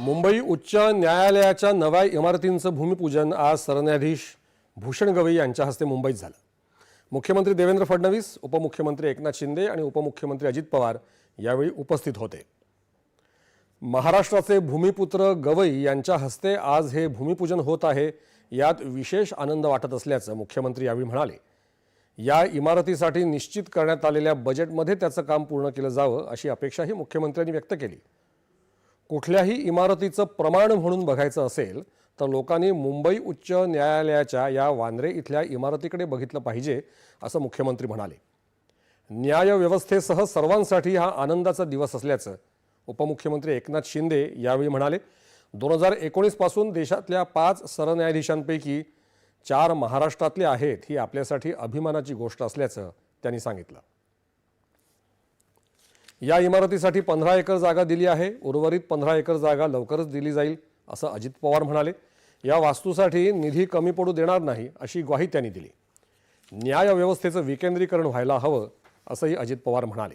मुंबई उच्च न्यायालयाच्या नव्या इमारतींचं भूमिपूजन आज सरन्यायाधीश भूषण गवई यांच्या हस्ते मुंबईत झालं. मुख्यमंत्री देवेंद्र फडणवीस उपमुख्यमंत्री एकनाथ शिंदे आणि उपमुख्यमंत्री अजित पवार यावेळी उपस्थित होते. महाराष्ट्राचे भूमिपुत्र गवई यांच्या हस्ते आज हे भूमिपूजन होत आहे यात विशेष आनंद वाटत असल्याचं मुख्यमंत्री यावेळी म्हणाले. या इमारतीसाठी निश्चित करण्यात आलेल्या बजेटमध्ये त्याचं काम पूर्ण केलं जावं अशी अपेक्षाही मुख्यमंत्र्यांनी व्यक्त केली. कुठल्याही इमारतीचं प्रमाण म्हणून बघायचं असेल तर लोकांनी मुंबई उच्च न्यायालयाच्या या वांद्रे इथल्या इमारतीकडे बघितलं पाहिजे असं मुख्यमंत्री म्हणाले. न्यायव्यवस्थेसह सर्वांसाठी हा आनंदाचा दिवस असल्याचं उपमुख्यमंत्री एकनाथ शिंदे यावेळी म्हणाले. दोन हजार एकोणीसपासून देशातल्या पाच सरन्यायाधीशांपैकी चार महाराष्ट्रातले आहेत ही आपल्यासाठी अभिमानाची गोष्ट असल्याचं त्यांनी सांगितलं. या इमारतीसाठी पंधरा एकर जागा दिली आहे. उर्वरित पंधरा एकर जागा लवकरच दिली जाईल असं अजित पवार म्हणाले. या वास्तूसाठी निधी कमी पडू देणार नाही अशी ग्वाही त्यांनी दिली. न्यायव्यवस्थेचं विकेंद्रीकरण व्हायला हवं असंही अजित पवार म्हणाले.